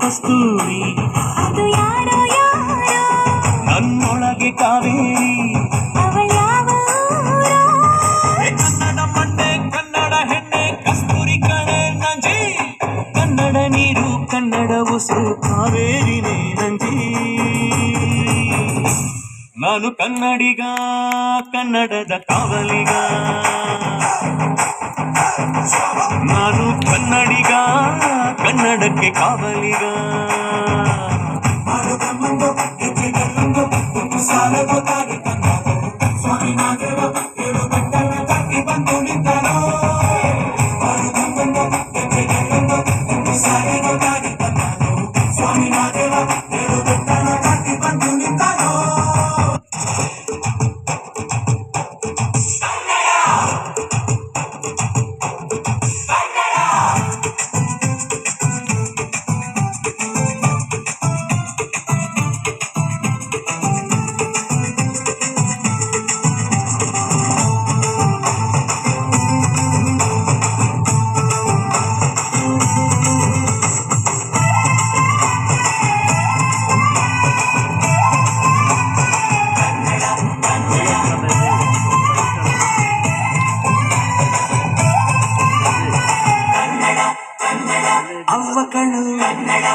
ಕಸ್ತೂರಿ. ಅದು ಯಾರೋ ಯಾರೋ. ನನ್ನೊಳಗೆ ಕಾವೇರಿ. ಕನ್ನಡ ಮಣ್ಣೆ ಕನ್ನಡ ಹೆಣ್ಣೆ ಕಸ್ತೂರಿ ಕಣೆ ನಂಜಿ. ಕನ್ನಡ ನೀರು ಕನ್ನಡ ಉಸಿರು ಕಾವೇರಿನೇ ನಂಜಿ. ನಾನು ಕನ್ನಡಿಗ ಕನ್ನಡದ ಕಾವಲಿಗ. ನಾನು ಕನ್ನಡಿಗ ಕನ್ನಡಕ್ಕೆ ಕಾವಲಿಗ. ಅವ್ವ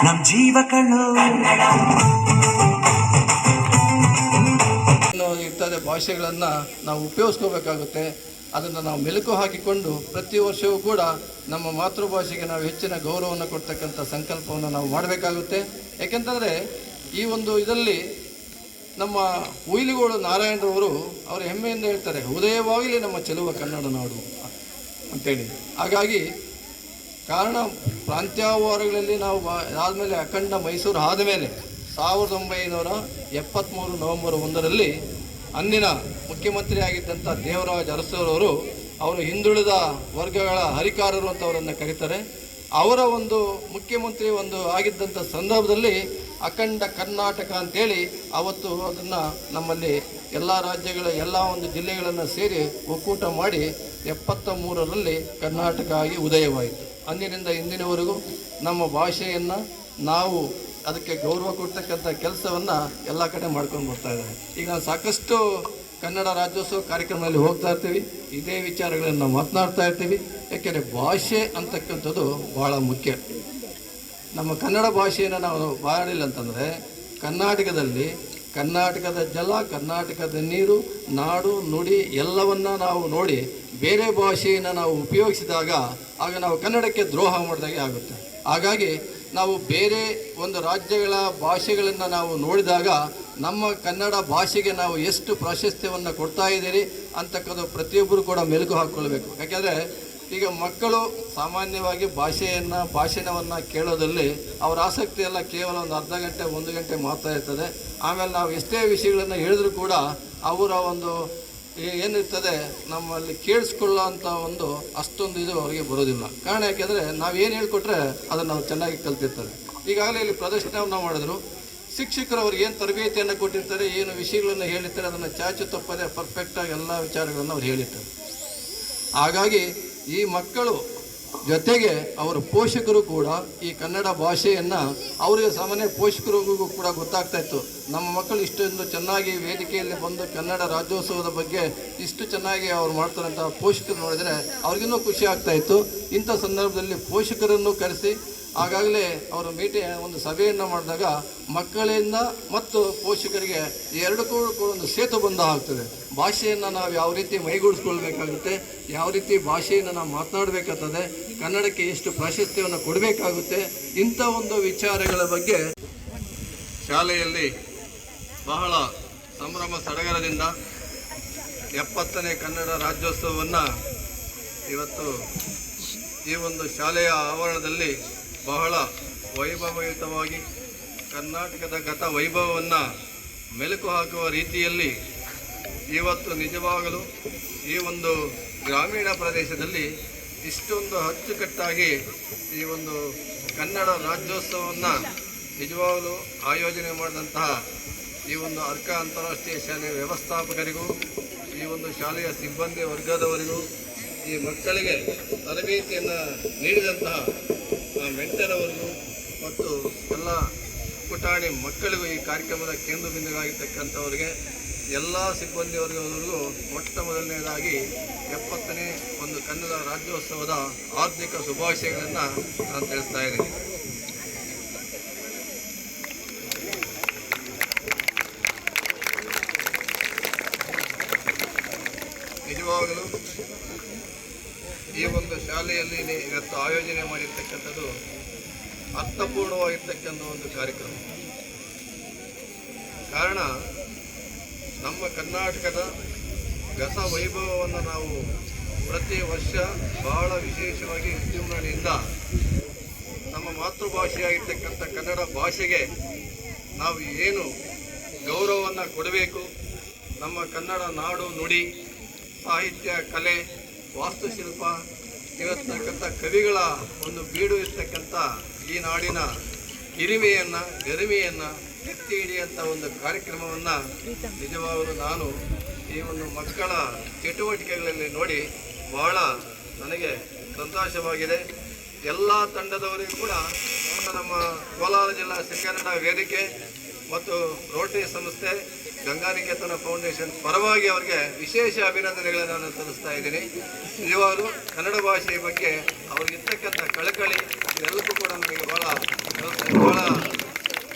ನಮ್ ಜೀವ ಕಣ್ಣು. ಇರ್ತದೆ ಭಾಷೆಗಳನ್ನು ನಾವು ಉಪಯೋಗಿಸ್ಕೋಬೇಕಾಗುತ್ತೆ. ಅದನ್ನು ನಾವು ಮೆಲುಕು ಹಾಕಿಕೊಂಡು ಪ್ರತಿ ವರ್ಷವೂ ಕೂಡ ನಮ್ಮ ಮಾತೃಭಾಷೆಗೆ ನಾವು ಹೆಚ್ಚಿನ ಗೌರವವನ್ನು ಕೊಡ್ತಕ್ಕಂಥ ಸಂಕಲ್ಪವನ್ನು ನಾವು ಮಾಡಬೇಕಾಗುತ್ತೆ. ಏಕೆಂತಂದರೆ ಈ ಒಂದು ಇದರಲ್ಲಿ ನಮ್ಮ ಉಯಿಲಿಗೋಡು ನಾರಾಯಣರವರು ಅವರು ಹೆಮ್ಮೆಯಿಂದ ಹೇಳ್ತಾರೆ ಉದಯವಾಗಲಿ ನಮ್ಮ ಚೆಲುವ ಕನ್ನಡ ನಾಡು ಅಂತೇಳಿ. ಹಾಗಾಗಿ ಕಾರಣ ಪ್ರಾಂತ್ಯವಾರಗಳಲ್ಲಿ ನಾವು ಆದಮೇಲೆ ಅಖಂಡ ಮೈಸೂರು ಆದಮೇಲೆ ಸಾವಿರದ ಒಂಬೈನೂರ ಎಪ್ಪತ್ತ್ಮೂರು ನವೆಂಬರ್ ಒಂದರಲ್ಲಿ ಅಂದಿನ ಮುಖ್ಯಮಂತ್ರಿಯಾಗಿದ್ದಂಥ ದೇವರಾಜ ಅರಸರವರು ಅವರು ಹಿಂದುಳಿದ ವರ್ಗಗಳ ಹರಿಕಾರರು ಅಂತ ಅವರನ್ನು ಕರೀತಾರೆ. ಅವರ ಒಂದು ಮುಖ್ಯಮಂತ್ರಿ ಒಂದು ಆಗಿದ್ದಂಥ ಸಂದರ್ಭದಲ್ಲಿ ಅಖಂಡ ಕರ್ನಾಟಕ ಅಂತೇಳಿ ಅವತ್ತು ಅದನ್ನು ನಮ್ಮಲ್ಲಿ ಎಲ್ಲ ರಾಜ್ಯಗಳ ಎಲ್ಲ ಒಂದು ಜಿಲ್ಲೆಗಳನ್ನು ಸೇರಿ ಒಕ್ಕೂಟ ಮಾಡಿ ಎಪ್ಪತ್ತ ಮೂರರಲ್ಲಿ ಕರ್ನಾಟಕ ಆಗಿ ಉದಯವಾಯಿತು. ಅಂದಿನಿಂದ ಇಂದಿನವರೆಗೂ ನಮ್ಮ ಭಾಷೆಯನ್ನು ನಾವು ಅದಕ್ಕೆ ಗೌರವ ಕೊಡ್ತಕ್ಕಂಥ ಕೆಲಸವನ್ನು ಎಲ್ಲ ಕಡೆ ಮಾಡ್ಕೊಂಡು ಬರ್ತಾ ಇದ್ದಾರೆ. ಈಗ ನಾವು ಸಾಕಷ್ಟು ಕನ್ನಡ ರಾಜ್ಯೋತ್ಸವ ಕಾರ್ಯಕ್ರಮದಲ್ಲಿ ಹೋಗ್ತಾ ಇರ್ತೀವಿ. ಇದೇ ವಿಚಾರಗಳನ್ನು ಮಾತನಾಡ್ತಾ ಇರ್ತೀವಿ. ಯಾಕೆಂದರೆ ಭಾಷೆ ಅಂತಕ್ಕಂಥದ್ದು ಭಾಳ ಮುಖ್ಯ. ನಮ್ಮ ಕನ್ನಡ ಭಾಷೆಯನ್ನು ನಾವು ಬಾಡಿಲ್ಲ ಅಂತಂದರೆ ಕರ್ನಾಟಕದಲ್ಲಿ ಕರ್ನಾಟಕದ ಜಲ, ಕರ್ನಾಟಕದ ನೀರು, ನಾಡು, ನುಡಿ ಎಲ್ಲವನ್ನ ನಾವು ನೋಡಿ ಬೇರೆ ಭಾಷೆಯನ್ನು ನಾವು ಉಪಯೋಗಿಸಿದಾಗ ಆಗ ನಾವು ಕನ್ನಡಕ್ಕೆ ದ್ರೋಹ ಮಾಡಿದಾಗೆ ಆಗುತ್ತೆ. ಹಾಗಾಗಿ ನಾವು ಬೇರೆ ಒಂದು ರಾಜ್ಯಗಳ ಭಾಷೆಗಳನ್ನು ನಾವು ನೋಡಿದಾಗ ನಮ್ಮ ಕನ್ನಡ ಭಾಷೆಗೆ ನಾವು ಎಷ್ಟು ಪ್ರಾಶಸ್ತ್ಯವನ್ನು ಕೊಡ್ತಾ ಇದ್ದೀರಿ ಅಂತಕ್ಕದ್ದು ಪ್ರತಿಯೊಬ್ಬರು ಕೂಡ ಮೆಲುಕು ಹಾಕ್ಕೊಳ್ಬೇಕು. ಯಾಕೆಂದರೆ ಈಗ ಮಕ್ಕಳು ಸಾಮಾನ್ಯವಾಗಿ ಭಾಷೆಯನ್ನು, ಭಾಷಣವನ್ನು ಕೇಳೋದಲ್ಲಿ ಅವರ ಆಸಕ್ತಿ ಎಲ್ಲ ಕೇವಲ ಒಂದು ಅರ್ಧ ಗಂಟೆ, ಒಂದು ಗಂಟೆ ಮಾತ್ರ ಇರ್ತದೆ. ಆಮೇಲೆ ನಾವು ಎಷ್ಟೇ ವಿಷಯಗಳನ್ನು ಹೇಳಿದ್ರು ಕೂಡ ಅವರ ಒಂದು ಏನಿರ್ತದೆ, ನಮ್ಮಲ್ಲಿ ಕೇಳಿಸ್ಕೊಳ್ಳೋ ಅಂಥ ಒಂದು ಅಷ್ಟೊಂದು ಇದು ಅವರಿಗೆ ಬರೋದಿಲ್ಲ. ಕಾರಣ ಯಾಕೆಂದರೆ ನಾವು ಏನು ಹೇಳ್ಕೊಟ್ರೆ ಅದನ್ನು ನಾವು ಚೆನ್ನಾಗಿ ಕಲ್ತಿರ್ತಾರೆ. ಈಗಾಗಲೇ ಇಲ್ಲಿ ಪ್ರದರ್ಶನವನ್ನು ಮಾಡಿದ್ರು. ಶಿಕ್ಷಕರು ಅವ್ರಿಗೆ ಏನು ತರಬೇತಿಯನ್ನು ಕೊಟ್ಟಿರ್ತಾರೆ, ಏನು ವಿಷಯಗಳನ್ನು ಹೇಳಿರ್ತಾರೆ, ಅದನ್ನು ಚಾಚು ತಪ್ಪದೆ ಪರ್ಫೆಕ್ಟಾಗಿ ಎಲ್ಲ ವಿಚಾರಗಳನ್ನು ಅವ್ರು ಹೇಳಿರ್ತಾರೆ. ಹಾಗಾಗಿ ಈ ಮಕ್ಕಳು ಜೊತೆಗೆ ಅವರ ಪೋಷಕರು ಕೂಡ ಈ ಕನ್ನಡ ಭಾಷೆಯನ್ನು ಅವರಿಗೆ ಸಾಮಾನ್ಯ ಪೋಷಕರಿಗೂ ಕೂಡ ಗೊತ್ತಾಗ್ತಾ ಇತ್ತು. ನಮ್ಮ ಮಕ್ಕಳು ಇಷ್ಟೊಂದು ಚೆನ್ನಾಗಿ ವೇದಿಕೆಯಲ್ಲಿ ಬಂದು ಕನ್ನಡ ರಾಜ್ಯೋತ್ಸವದ ಬಗ್ಗೆ ಇಷ್ಟು ಚೆನ್ನಾಗಿ ಅವ್ರು ಮಾಡ್ತಾರಂತ ಪೋಷಕರು ನೋಡಿದರೆ ಅವ್ರಿಗಿನ್ನೂ ಖುಷಿ ಆಗ್ತಾ ಇತ್ತು. ಇಂಥ ಸಂದರ್ಭದಲ್ಲಿ ಪೋಷಕರನ್ನು ಕರೆಸಿ ಆಗಾಗಲೇ ಅವರು ಮೀಟಿ ಒಂದು ಸಭೆಯನ್ನು ಮಾಡಿದಾಗ ಮಕ್ಕಳಿಂದ ಮತ್ತು ಪೋಷಕರಿಗೆ ಎರಡಕ್ಕೂ ಕೂಡ ಒಂದು ಸೇತು ಬಂದ ಆಗ್ತದೆ ಭಾಷೆಯನ್ನು ನಾವು ಯಾವ ರೀತಿ ಮೈಗೂಡಿಸ್ಕೊಳ್ಬೇಕಾಗುತ್ತೆ, ಯಾವ ರೀತಿ ಭಾಷೆಯನ್ನು ನಾವು ಮಾತನಾಡಬೇಕಾಗ್ತದೆ, ಕನ್ನಡಕ್ಕೆ ಎಷ್ಟು ಪ್ರಾಶಸ್ತ್ಯವನ್ನು ಕೊಡಬೇಕಾಗುತ್ತೆ, ಇಂಥ ಒಂದು ವಿಚಾರಗಳ ಬಗ್ಗೆ ಶಾಲೆಯಲ್ಲಿ ಬಹಳ ಸಂಭ್ರಮ ಸಡಗರದಿಂದ ಎಪ್ಪತ್ತನೇ ಕನ್ನಡ ರಾಜ್ಯೋತ್ಸವವನ್ನು ಇವತ್ತು ಈ ಒಂದು ಶಾಲೆಯ ಆವರಣದಲ್ಲಿ ಬಹಳ ವೈಭವಯುತವಾಗಿ ಕರ್ನಾಟಕದ ಗತ ವೈಭವವನ್ನು ಮೆಲುಕು ಹಾಕುವ ರೀತಿಯಲ್ಲಿ ಇವತ್ತು ನಿಜವಾಗಲೂ ಈ ಒಂದು ಗ್ರಾಮೀಣ ಪ್ರದೇಶದಲ್ಲಿ ಇಷ್ಟೊಂದು ಅಚ್ಚುಕಟ್ಟಾಗಿ ಈ ಒಂದು ಕನ್ನಡ ರಾಜ್ಯೋತ್ಸವವನ್ನು ನಿಜವಾಗಲೂ ಆಯೋಜನೆ ಮಾಡಿದಂತಹ ಈ ಒಂದು ಅರ್ಕ ಅಂತಾರಾಷ್ಟ್ರೀಯ ಶಾಲೆಯ ವ್ಯವಸ್ಥಾಪಕರಿಗೂ, ಈ ಒಂದು ಶಾಲೆಯ ಸಿಬ್ಬಂದಿ ವರ್ಗದವರಿಗೂ, ಈ ಮಕ್ಕಳಿಗೆ ತರಬೇತಿಯನ್ನು ನೀಡಿದಂತಹ ಆ ಮತ್ತು ಎಲ್ಲ ಪುಟಾಣಿ ಮಕ್ಕಳಿಗೂ ಈ ಕಾರ್ಯಕ್ರಮದ ಕೇಂದ್ರ ಬಿಂದುಗಳಾಗಿರ್ತಕ್ಕಂಥವ್ರಿಗೆ ಎಲ್ಲ ಸಿಬ್ಬಂದಿ ವರ್ಗದವರಿಗೂ ಮೊಟ್ಟ ಮೊದಲನೇದಾಗಿ ಎಪ್ಪತ್ತನೇ ಒಂದು ಕನ್ನಡ ರಾಜ್ಯೋತ್ಸವದ ಆರ್ಥಿಕ ಶುಭಾಶಯಗಳನ್ನು ನಾನು ತಿಳಿಸ್ತಾ ಇದ್ದೀನಿ. ನಿಜವಾಗಲೂ ಈ ಒಂದು ಶಾಲೆಯಲ್ಲಿ ಇವತ್ತು ಆಯೋಜನೆ ಮಾಡಿರ್ತಕ್ಕಂಥದ್ದು ಅರ್ಥಪೂರ್ಣವಾಗಿರ್ತಕ್ಕಂಥ ಒಂದು ಕಾರ್ಯಕ್ರಮ. ಕಾರಣ, ನಮ್ಮ ಕರ್ನಾಟಕದ ಗಸ ವೈಭವವನ್ನು ನಾವು ಪ್ರತಿ ವರ್ಷ ಬಹಳ ವಿಶೇಷವಾಗಿ ವಿಜೃಂಭಣೆಯಿಂದ ನಮ್ಮ ಮಾತೃಭಾಷೆಯಾಗಿರ್ತಕ್ಕಂಥ ಕನ್ನಡ ಭಾಷೆಗೆ ನಾವು ಏನು ಗೌರವವನ್ನು ಕೊಡಬೇಕು, ನಮ್ಮ ಕನ್ನಡ ನಾಡು ನುಡಿ, ಸಾಹಿತ್ಯ, ಕಲೆ ವಾಸ್ತುಶಿಲ್ಪ ಇರತಕ್ಕಂಥ ಕವಿಗಳ ಒಂದು ಬೀಡು ಇರ್ತಕ್ಕಂಥ ಈ ನಾಡಿನ ಹಿರಿಮೆಯನ್ನು ಗರಿಮೆಯನ್ನು ಎತ್ತಿ ಹಿಡಿಯಂಥ ಒಂದು ಕಾರ್ಯಕ್ರಮವನ್ನು ನಿಜವಾಗಲೂ ನಾನು ಈ ಒಂದು ಮಕ್ಕಳ ಚಟುವಟಿಕೆಗಳಲ್ಲಿ ನೋಡಿ ಬಹಳ ನನಗೆ ಸಂತೋಷವಾಗಿದೆ. ಎಲ್ಲ ತಂಡದವರಿಗೂ ಕೂಡ ನಮ್ಮ ಕೋಲಾರ ಜಿಲ್ಲಾ ಸಿರಿಗನ್ನಡ ವೇದಿಕೆ ಮತ್ತು ರೋಟರಿ ಸಂಸ್ಥೆ ಗಂಗಾನಿಕೇತನ ಫೌಂಡೇಶನ್ ಪರವಾಗಿ ಅವರಿಗೆ ವಿಶೇಷ ಅಭಿನಂದನೆಗಳನ್ನು ನಾನು ಸಲ್ಲಿಸ್ತಾ ಇದ್ದೀನಿ. ನಿಜವಾಗಲೂ ಕನ್ನಡ ಭಾಷೆಯ ಬಗ್ಗೆ ಅವ್ರಿಗಿರ್ತಕ್ಕಂಥ ಕಳಕಳಿ ಇದೆಲ್ಲಕ್ಕೂ ಕೂಡ ನನಗೆ ಬಹಳ ಬಹಳ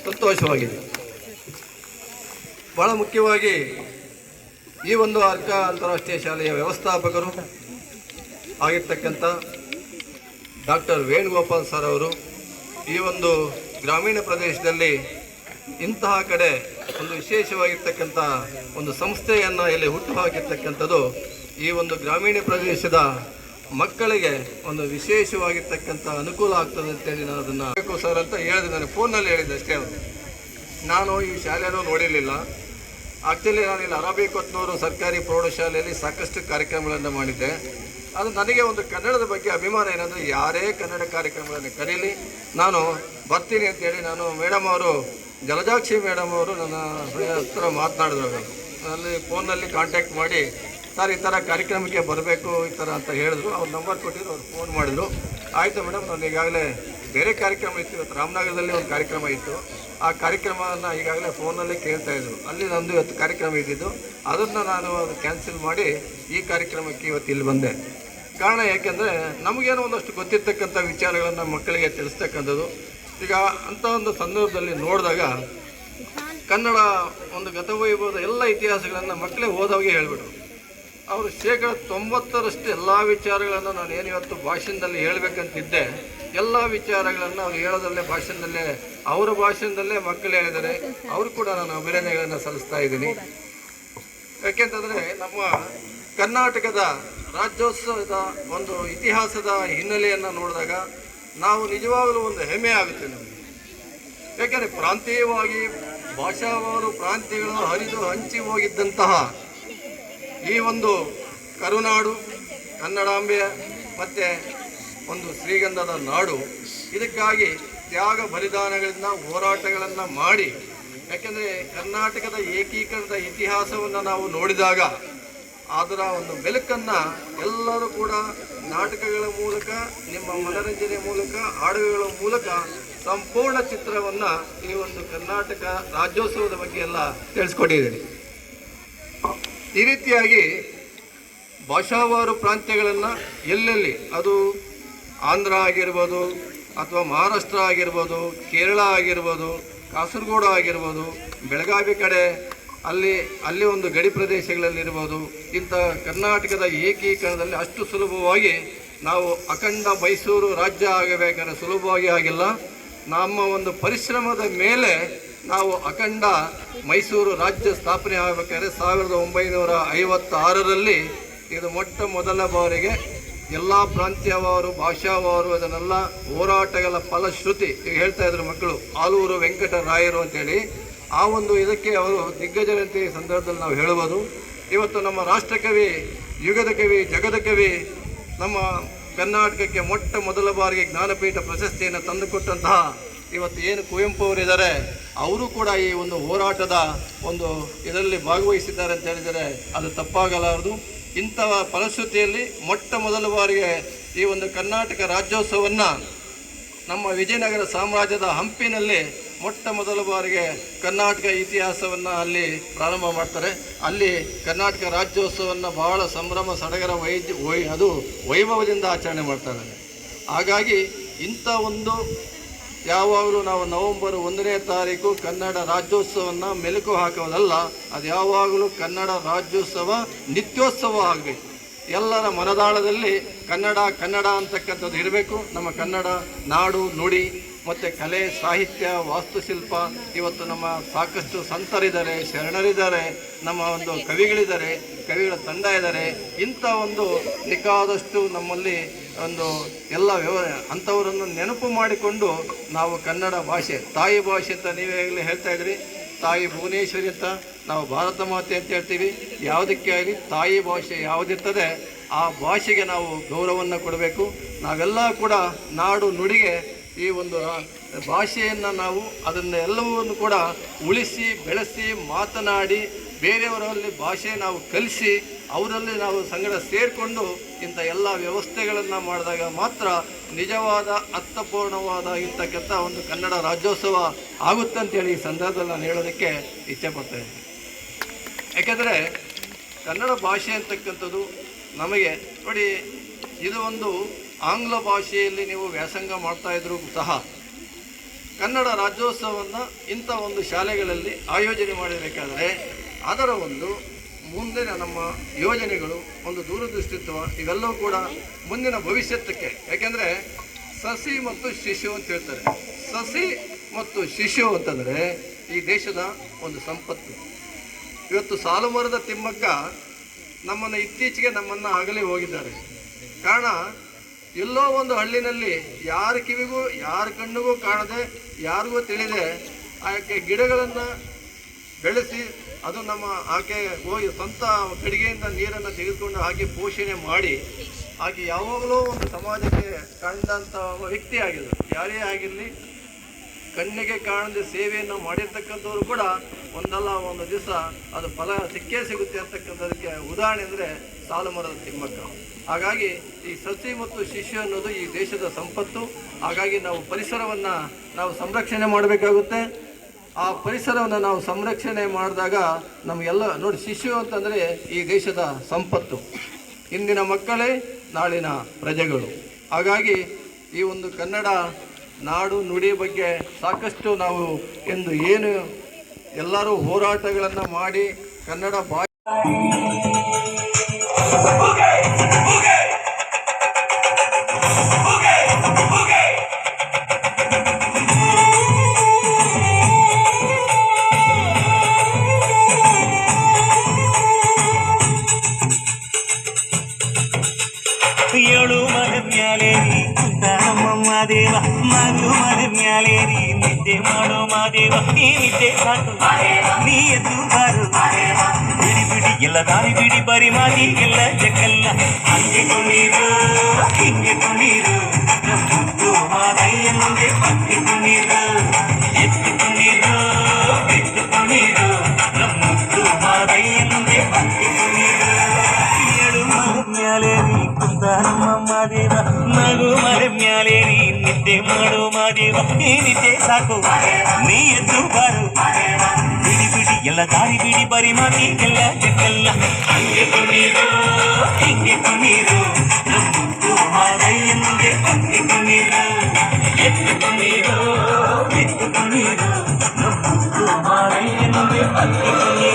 ಸಂತೋಷವಾಗಿದೆ. ಬಹಳ ಮುಖ್ಯವಾಗಿ ಈ ಒಂದು ಅರ್ಕ ಅಂತಾರಾಷ್ಟ್ರೀಯ ಶಾಲೆಯ ವ್ಯವಸ್ಥಾಪಕರು ಆಗಿರ್ತಕ್ಕಂಥ ಡಾಕ್ಟರ್ ವೇಣುಗೋಪಾಲ್ ಸರ್ ಅವರು ಈ ಒಂದು ಗ್ರಾಮೀಣ ಪ್ರದೇಶದಲ್ಲಿ ಇಂತಹ ಕಡೆ ಒಂದು ವಿಶೇಷವಾಗಿರ್ತಕ್ಕಂಥ ಒಂದು ಸಂಸ್ಥೆಯನ್ನು ಇಲ್ಲಿ ಹುಟ್ಟುಹಾಕಿರ್ತಕ್ಕಂಥದ್ದು ಈ ಒಂದು ಗ್ರಾಮೀಣ ಪ್ರದೇಶದ ಮಕ್ಕಳಿಗೆ ಒಂದು ವಿಶೇಷವಾಗಿರ್ತಕ್ಕಂಥ ಅನುಕೂಲ ಆಗ್ತದೆ ಅಂತೇಳಿ ನಾನು ಅದನ್ನು ಬೇಕು ಸರ್ ಅಂತ ಹೇಳಿದೆ. ನಾನು ಫೋನಲ್ಲಿ ಹೇಳಿದ್ದೆ ಅಷ್ಟೇ ಅವರು ನಾನು ಈ ಶಾಲೆಯನ್ನು ನೋಡಿರಲಿಲ್ಲ. ಆ್ಯಕ್ಚುಲಿ ನಾನು ಇಲ್ಲಿ ಅರಬಿ ಕೊತ್ನೂರು ಸರ್ಕಾರಿ ಪ್ರೌಢಶಾಲೆಯಲ್ಲಿ ಸಾಕಷ್ಟು ಕಾರ್ಯಕ್ರಮಗಳನ್ನು ಮಾಡಿದ್ದೆ. ಅದು ನನಗೆ ಒಂದು ಕನ್ನಡದ ಬಗ್ಗೆ ಅಭಿಮಾನ ಏನಂದರೆ ಯಾರೇ ಕನ್ನಡ ಕಾರ್ಯಕ್ರಮಗಳನ್ನು ಕರೀಲಿ, ನಾನು ಬರ್ತೀನಿ ಅಂತೇಳಿ ನಾನು ಮೇಡಮ್ ಅವರು ಜಲಜಾಕ್ಷಿ ಮೇಡಮ್ ಅವರು ನನ್ನ ಹತ್ರ ಮಾತನಾಡಿದ್ರು. ಅಲ್ಲಿ ಫೋನಲ್ಲಿ ಕಾಂಟ್ಯಾಕ್ಟ್ ಮಾಡಿ, ಸರ್, ಈ ಥರ ಕಾರ್ಯಕ್ರಮಕ್ಕೆ ಬರಬೇಕು, ಈ ಥರ ಅಂತ ಹೇಳಿದ್ರು. ಅವ್ರ ನಂಬರ್ ಕೊಟ್ಟಿದ್ರು, ಅವ್ರು ಫೋನ್ ಮಾಡಿದ್ರು. ಆಯಿತು ಮೇಡಮ್, ನಾನು ಈಗಾಗಲೇ ಬೇರೆ ಕಾರ್ಯಕ್ರಮ ಇತ್ತು. ಇವತ್ತು ರಾಮನಗರದಲ್ಲಿ ಒಂದು ಕಾರ್ಯಕ್ರಮ ಇತ್ತು. ಆ ಕಾರ್ಯಕ್ರಮವನ್ನು ಈಗಾಗಲೇ ಫೋನಲ್ಲಿ ಕೇಳ್ತಾ ಇದ್ರು. ಅಲ್ಲಿ ನಂದು ಇವತ್ತು ಕಾರ್ಯಕ್ರಮ ಇದ್ದಿದ್ದು. ಅದನ್ನು ನಾನು ಅದು ಕ್ಯಾನ್ಸಲ್ ಮಾಡಿ ಈ ಕಾರ್ಯಕ್ರಮಕ್ಕೆ ಇವತ್ತು ಇಲ್ಲಿ ಬಂದೆ. ಕಾರಣ ಯಾಕೆಂದರೆ ನಮಗೇನೋ ಒಂದಷ್ಟು ಗೊತ್ತಿರ್ತಕ್ಕಂಥ ವಿಚಾರಗಳನ್ನು ಮಕ್ಕಳಿಗೆ ತಿಳಿಸ್ತಕ್ಕಂಥದ್ದು. ಈಗ ಅಂಥ ಒಂದು ಸಂದರ್ಭದಲ್ಲಿ ನೋಡಿದಾಗ ಕನ್ನಡ ಒಂದು ಗತವೈಭವದ ಎಲ್ಲ ಇತಿಹಾಸಗಳನ್ನು ಮಕ್ಕಳೇ ಓದೋಗೆ ಹೇಳ್ಬಿಟ್ರು. ಅವರು ಶೇಕಡ ತೊಂಬತ್ತರಷ್ಟು ಎಲ್ಲ ವಿಚಾರಗಳನ್ನು ನಾನು ಏನು ಇವತ್ತು ಭಾಷಣದಲ್ಲಿ ಹೇಳಬೇಕಂತಿದ್ದೆ, ಎಲ್ಲ ವಿಚಾರಗಳನ್ನು ಅವ್ರು ಹೇಳೋದಲ್ಲೇ ಭಾಷಣದಲ್ಲೇ, ಅವರ ಭಾಷಣದಲ್ಲೇ ಮಕ್ಕಳು ಹೇಳಿದ್ದಾರೆ ಅವರು ಕೂಡ ನಾನು ಅಭಿನಂದನೆಗಳನ್ನು ಸಲ್ಲಿಸ್ತಾ ಇದ್ದೀನಿ. ಯಾಕೆಂತಂದರೆ ನಮ್ಮ ಕರ್ನಾಟಕದ ರಾಜ್ಯೋತ್ಸವದ ಒಂದು ಇತಿಹಾಸದ ಹಿನ್ನೆಲೆಯನ್ನು ನೋಡಿದಾಗ ನಾವು ನಿಜವಾಗಲೂ ಒಂದು ಹೆಮ್ಮೆ ಆಗುತ್ತೆ ನಮಗೆ. ಯಾಕೆಂದರೆ ಪ್ರಾಂತೀಯವಾಗಿ ಭಾಷಾವಾರು ಪ್ರಾಂತ್ಯಗಳನ್ನು ಹರಿದು ಹಂಚಿ ಹೋಗಿದ್ದಂತಹ ಈ ಒಂದು ಕರುನಾಡು ಕನ್ನಡಾಂಬೆಯ ಮತ್ತು ಒಂದು ಶ್ರೀಗಂಧದ ನಾಡು, ಇದಕ್ಕಾಗಿ ತ್ಯಾಗ ಬಲಿದಾನಗಳಿಂದ ಹೋರಾಟಗಳನ್ನು ಮಾಡಿ, ಯಾಕೆಂದರೆ ಕರ್ನಾಟಕದ ಏಕೀಕರಣದ ಇತಿಹಾಸವನ್ನು ನಾವು ನೋಡಿದಾಗ ಅದರ ಒಂದು ಬೆಳಕನ್ನು ಎಲ್ಲರೂ ಕೂಡ ನಾಟಕಗಳ ಮೂಲಕ, ನಿಮ್ಮ ಮನರಂಜನೆ ಮೂಲಕ, ಹಾಡುಗಳ ಮೂಲಕ ಸಂಪೂರ್ಣ ಚಿತ್ರವನ್ನು ಈ ಒಂದು ಕರ್ನಾಟಕ ರಾಜ್ಯೋತ್ಸವದ ಬಗ್ಗೆ ಎಲ್ಲ ತಿಳಿಸ್ಕೊಟ್ಟಿದ್ದೀನಿ ಈ ರೀತಿಯಾಗಿ ಭಾಷಾವಾರು ಪ್ರಾಂತ್ಯಗಳನ್ನು ಎಲ್ಲೆಲ್ಲಿ, ಅದು ಆಂಧ್ರ ಆಗಿರ್ಬೋದು, ಅಥವಾ ಮಹಾರಾಷ್ಟ್ರ ಆಗಿರ್ಬೋದು, ಕೇರಳ ಆಗಿರ್ಬೋದು, ಕಾಸರಗೋಡು ಆಗಿರ್ಬೋದು, ಬೆಳಗಾವಿ ಕಡೆ ಅಲ್ಲಿ ಅಲ್ಲಿ ಒಂದು ಗಡಿ ಪ್ರದೇಶಗಳಲ್ಲಿರ್ಬೋದು, ಇಂಥ ಕರ್ನಾಟಕದ ಏಕೀಕರಣದಲ್ಲಿ ಅಷ್ಟು ಸುಲಭವಾಗಿ ನಾವು ಅಖಂಡ ಮೈಸೂರು ರಾಜ್ಯ ಆಗಬೇಕಾದ್ರೆ ಸುಲಭವಾಗಿ ಆಗಿಲ್ಲ. ನಮ್ಮ ಒಂದು ಪರಿಶ್ರಮದ ಮೇಲೆ ನಾವು ಅಖಂಡ ಮೈಸೂರು ರಾಜ್ಯ ಸ್ಥಾಪನೆ ಆಗಬೇಕಾದ್ರೆ ಸಾವಿರದ ಒಂಬೈನೂರ ಐವತ್ತಾರರಲ್ಲಿ ಇದು ಮೊಟ್ಟ ಮೊದಲ ಬಾರಿಗೆ ಎಲ್ಲ ಪ್ರಾಂತ್ಯವಾರು, ಭಾಷಾವಾರು ಅದನ್ನೆಲ್ಲ ಹೋರಾಟಗಳ ಫಲಶ್ರುತಿ, ಈಗ ಹೇಳ್ತಾ ಇದ್ರು ಮಕ್ಕಳು, ಆಲೂರು ವೆಂಕಟರಾಯರು ಅಂತೇಳಿ. ಆ ಒಂದು ಇದಕ್ಕೆ ಅವರು ದಿಗ್ಗಜರಂತೆ ಸಂದರ್ಭದಲ್ಲಿ ನಾವು ಹೇಳಬಹುದು. ಇವತ್ತು ನಮ್ಮ ರಾಷ್ಟ್ರಕವಿ, ಯುಗದ ಕವಿ, ಜಗದ ಕವಿ, ನಮ್ಮ ಕರ್ನಾಟಕಕ್ಕೆ ಮೊಟ್ಟ ಮೊದಲ ಬಾರಿಗೆ ಜ್ಞಾನಪೀಠ ಪ್ರಶಸ್ತಿಯನ್ನು ತಂದುಕೊಟ್ಟಂತಹ ಇವತ್ತು ಏನು ಕುವೆಂಪು ಅವರಿದ್ದಾರೆ ಅವರು ಕೂಡ ಈ ಒಂದು ಹೋರಾಟದ ಒಂದು ಇದರಲ್ಲಿ ಭಾಗವಹಿಸಿದ್ದಾರೆ ಅಂತ ಹೇಳಿದರೆ ಅದು ತಪ್ಪಾಗಲಾರದು. ಇಂಥ ಫಲಶ್ರುತಿಯಲ್ಲಿ ಮೊಟ್ಟ ಮೊದಲ ಬಾರಿಗೆ ಈ ಒಂದು ಕರ್ನಾಟಕ ರಾಜ್ಯೋತ್ಸವವನ್ನು ನಮ್ಮ ವಿಜಯನಗರ ಸಾಮ್ರಾಜ್ಯದ ಹಂಪಿನಲ್ಲಿ ಮೊಟ್ಟ ಮೊದಲ ಬಾರಿಗೆ ಕರ್ನಾಟಕ ಇತಿಹಾಸವನ್ನು ಅಲ್ಲಿ ಪ್ರಾರಂಭ ಮಾಡ್ತಾರೆ. ಅಲ್ಲಿ ಕರ್ನಾಟಕ ರಾಜ್ಯೋತ್ಸವವನ್ನು ಬಹಳ ಸಂಭ್ರಮ, ಸಡಗರ ವೈದ್ಯ ವೈ, ಅದು ವೈಭವದಿಂದ ಆಚರಣೆ ಮಾಡ್ತಾರೆ. ಹಾಗಾಗಿ ಇಂಥ ಒಂದು ಯಾವಾಗಲೂ ನಾವು ನವೆಂಬರ್ ಒಂದನೇ ತಾರೀಕು ಕನ್ನಡ ರಾಜ್ಯೋತ್ಸವವನ್ನು ಮೆಲುಕು ಹಾಕೋದಲ್ಲ ಅದು ಯಾವಾಗಲೂ ಕನ್ನಡ ರಾಜ್ಯೋತ್ಸವ, ನಿತ್ಯೋತ್ಸವ ಆಗಬೇಕು. ಎಲ್ಲರ ಮನದಾಳದಲ್ಲಿ ಕನ್ನಡ ಕನ್ನಡ ಅಂತಕ್ಕಂಥದ್ದು ಇರಬೇಕು. ನಮ್ಮ ಕನ್ನಡ ನಾಡು ನುಡಿ ಮತ್ತು ಕಲೆ, ಸಾಹಿತ್ಯ, ವಾಸ್ತುಶಿಲ್ಪ ಇವತ್ತು ನಮ್ಮ ಸಾಕಷ್ಟು ಸಂತರಿದ್ದಾರೆ, ಶರಣರಿದ್ದಾರೆ, ನಮ್ಮ ಒಂದು ಕವಿಗಳಿದ್ದಾರೆ, ಕವಿಗಳ ತಂಡ ಇದ್ದಾರೆ. ಇಂಥ ಒಂದು ಬೇಕಾದಷ್ಟು ನಮ್ಮಲ್ಲಿ ಒಂದು ಎಲ್ಲ ವ್ಯವ ಅಂಥವರನ್ನು ನೆನಪು ಮಾಡಿಕೊಂಡು ನಾವು ಕನ್ನಡ ಭಾಷೆ, ತಾಯಿ ಭಾಷೆ ಅಂತ ನೀವೇ ಹೇಳ್ತಾ ಇದ್ರಿ. ತಾಯಿ ಭುವನೇಶ್ವರಿ ಅಂತ ನಾವು ಭಾರತ ಮಾತೆ ಅಂತ ಹೇಳ್ತೀವಿ. ಯಾವುದಕ್ಕೆ ಆಗಲಿ ತಾಯಿ ಭಾಷೆ ಯಾವುದಿರ್ತದೆ, ಆ ಭಾಷೆಗೆ ನಾವು ಗೌರವವನ್ನು ಕೊಡಬೇಕು. ನಾವೆಲ್ಲ ಕೂಡ ನಾಡು ನುಡಿಗೆ ಈ ಒಂದು ಭಾಷೆಯನ್ನು ನಾವು ಅದನ್ನು ಎಲ್ಲವನ್ನು ಕೂಡ ಉಳಿಸಿ, ಬೆಳೆಸಿ, ಮಾತನಾಡಿ, ಬೇರೆಯವರಲ್ಲಿ ಭಾಷೆ ನಾವು ಕಲಿಸಿ, ಅವರಲ್ಲಿ ನಾವು ಸಂಗಡ ಸೇರಿಕೊಂಡು ಇಂಥ ಎಲ್ಲ ವ್ಯವಸ್ಥೆಗಳನ್ನು ಮಾಡಿದಾಗ ಮಾತ್ರ ನಿಜವಾದ ಅರ್ಥಪೂರ್ಣವಾದ ಇರ್ತಕ್ಕಂಥ ಒಂದು ಕನ್ನಡ ರಾಜ್ಯೋತ್ಸವ ಆಗುತ್ತೆ ಅಂತೇಳಿ ಈ ಸಂದರ್ಭದಲ್ಲಿ ನಾನು ಹೇಳೋದಕ್ಕೆ ಇಚ್ಛೆ ಪಡ್ತೇನೆ ಯಾಕೆಂದರೆ ಕನ್ನಡ ಭಾಷೆ ಅಂತಕ್ಕಂಥದ್ದು ನಮಗೆ ನೋಡಿ, ಇದು ಒಂದು ಆಂಗ್ಲ ಭಾಷೆಯಲ್ಲಿ ನೀವು ವ್ಯಾಸಂಗ ಮಾಡ್ತಾ ಇದ್ರೂ ಸಹ ಕನ್ನಡ ರಾಜ್ಯೋತ್ಸವವನ್ನು ಇಂಥ ಒಂದು ಶಾಲೆಗಳಲ್ಲಿ ಆಯೋಜನೆ ಮಾಡಬೇಕಾದರೆ ಅದರ ಒಂದು ಮುಂದಿನ ನಮ್ಮ ಯೋಜನೆಗಳು, ಒಂದು ದೂರದೃಷ್ಟಿತ್ವ ಇವೆಲ್ಲವೂ ಕೂಡ ಮುಂದಿನ ಭವಿಷ್ಯತ್ತಕ್ಕೆ. ಯಾಕೆಂದರೆ ಸಸಿ ಮತ್ತು ಶಿಶು ಅಂತ ಹೇಳ್ತಾರೆ. ಸಸಿ ಮತ್ತು ಶಿಶು ಅಂತಂದರೆ ಈ ದೇಶದ ಒಂದು ಸಂಪತ್ತು. ಇವತ್ತು ಸಾಲುಮರದ ತಿಮ್ಮಕ್ಕ ನಮ್ಮನ್ನು ಇತ್ತೀಚೆಗೆ ನಮ್ಮನ್ನು ಅಗಲಿ ಹೋಗಿದ್ದಾರೆ. ಕಾರಣ ಎಲ್ಲೋ ಒಂದು ಹಳ್ಳಿನಲ್ಲಿ ಯಾರ ಕಿವಿಗೂ, ಯಾರ ಕಣ್ಣಿಗೂ ಕಾಣದೆ, ಯಾರಿಗೂ ತಿಳಿದೆ, ಆಕೆ ಗಿಡಗಳನ್ನು ಬೆಳೆಸಿ, ಅದು ನಮ್ಮ ಆಕೆ ಹೋಗಿ ಸ್ವಂತ ಕಡಿಗೆಯಿಂದ ನೀರನ್ನು ತೆಗೆದುಕೊಂಡು ಹಾಕಿ ಪೋಷಣೆ ಮಾಡಿ, ಆಕೆ ಯಾವಾಗಲೂ ಒಂದು ಸಮಾಜಕ್ಕೆ ಕಂಡಂಥ ವ್ಯಕ್ತಿ ಆಗಿದ್ರು ಯಾರೇ ಆಗಿರಲಿ ಕಣ್ಣಿಗೆ ಕಾಣದೆ ಸೇವೆಯನ್ನು ಮಾಡಿರ್ತಕ್ಕಂಥವ್ರು ಕೂಡ ಒಂದಲ್ಲ ಒಂದು ದಿವಸ ಅದು ಫಲ ಸಿಕ್ಕೇ ಸಿಗುತ್ತೆ ಅಂತಕ್ಕಂಥದಕ್ಕೆ ಉದಾಹರಣೆ ಅಂದರೆ ಸಾಲುಮರದ ತಿಮ್ಮಕ್ಕ. ಹಾಗಾಗಿ ಈ ಸಸಿ ಮತ್ತು ಶಿಶು ಅನ್ನೋದು ಈ ದೇಶದ ಸಂಪತ್ತು. ಹಾಗಾಗಿ ನಾವು ಪರಿಸರವನ್ನು ನಾವು ಸಂರಕ್ಷಣೆ ಮಾಡಬೇಕಾಗುತ್ತೆ. ಆ ಪರಿಸರವನ್ನು ನಾವು ಸಂರಕ್ಷಣೆ ಮಾಡಿದಾಗ ನಮಗೆಲ್ಲ ನೋಡಿ ಶಿಶು ಅಂತಂದರೆ ಈ ದೇಶದ ಸಂಪತ್ತು. ಇಂದಿನ ಮಕ್ಕಳೇ ನಾಳಿನ ಪ್ರಜೆಗಳು. ಹಾಗಾಗಿ ಈ ಒಂದು ಕನ್ನಡ ನಾಡು ನುಡಿ ಬಗ್ಗೆ ಸಾಕಷ್ಟು ನಾವು ಎಂದು ಏನು ಎಲ್ಲರೂ ಹೋರಾಟಗಳನ್ನು ಮಾಡಿ ಕನ್ನಡ ಭಾ ಮಾದೇವ ಮಗಳು ಮರ ಮ್ಯಾಲೇರಿ ನಿದ್ದೆ ಮಾಡೋ ಮಾದೇವ ಈ ನಿದ್ದೆ ಸಾಕು ನೀ ಎದ್ದು ಬಾರು ಬಿಡಿ ಬಿಡಿ ಎಲ್ಲ ದಾರಿ ಬಿಡಿ ಬರಿ ಮಾದಿ ಎಲ್ಲ ಜಕ್ಕಲ್ಲ ಹಂಗೆ ಕುಣೀರು ಹಿಂಗೆ ಕುಣೀರು ಮುದ್ದು ಮಾದಯ್ಯ ಮುಂದೆ ಪಂಕ್ತಿ ಕುಣೀರು ಎತ್ತು ಕುಣೀರು ಎತ್ತು ಕುಣೀರು ಮುದ್ದು ಮಾದಯ್ಯ ಮುಂದೆ ಪಂಕ್ತಿ ಕುಣೀರು ಏಳು ಮರ ಮ್ಯಾಲೇರಿ ಕುಂತಾರಮ್ಮ ಮಾದೇವ ಮಗು ಮರ ಮ್ಯಾಲೇರಿ ನಿದ್ದೆ ಮಾಡೋ ಮಾದೇವ ಈ ನಿದ್ದೆ ಸಾಕು ನೀ ಎದ್ದು ಬಾರು ಬಿಡಿ ಬಿಡಿ ಎಲ್ಲ ದಾರಿ ಬಿಡಿ ಬರಿ ಮಾತಿ ಎಲ್ಲ ಜಕ್ಕಲ್ಲ ಹಂಗೆ ಕುಣೀರು ಹಿಂಗೆ ಕುಣೀರು ಮುದ್ದು ಮಾದಯ್ಯ ಮುಂದೆ ಪಂಕ್ತಿ ಕುಣೀರು ಎತ್ತು ಕುಣೀರು ಎತ್ತು ಕುಣೀರು ಮುದ್ದು ಮಾದಯ್ಯ ಮುಂದೆ ಪಂಕ್ತಿ ಕುಣೀರು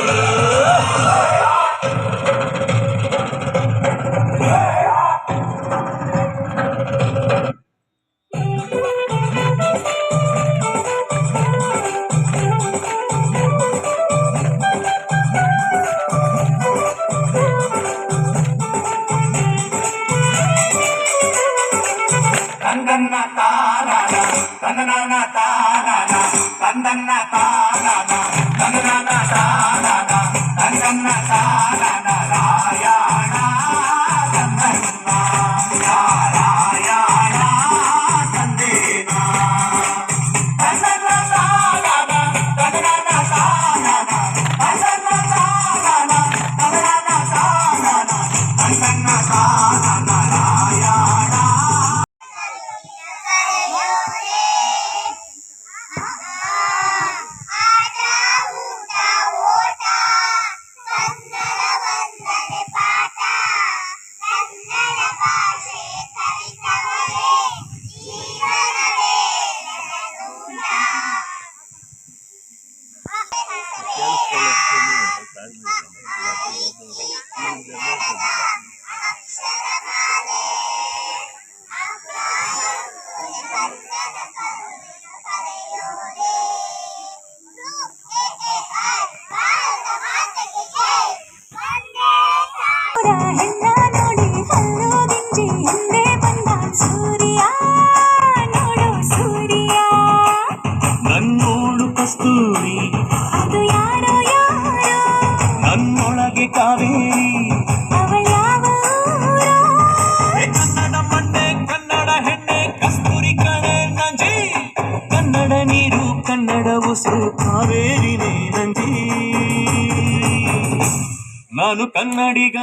ನಾನು ಕನ್ನಡಿಗ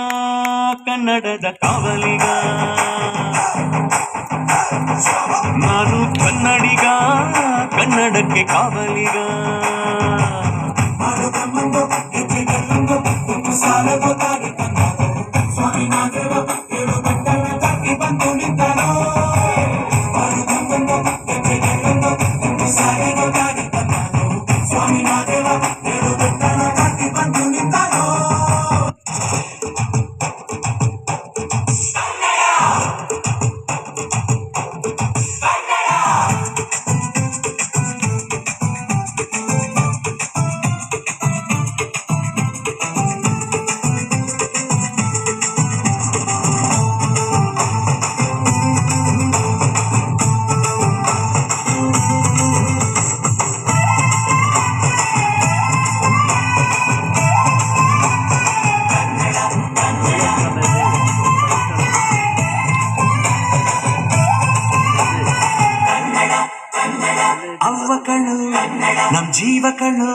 ಕನ್ನಡದ ಕಾವಲಿಗ ನಾನು ಕನ್ನಡಿಗ ಕನ್ನಡಕ್ಕೆ ಕಾವಲಿಗ ಸಾಲ జీవకళ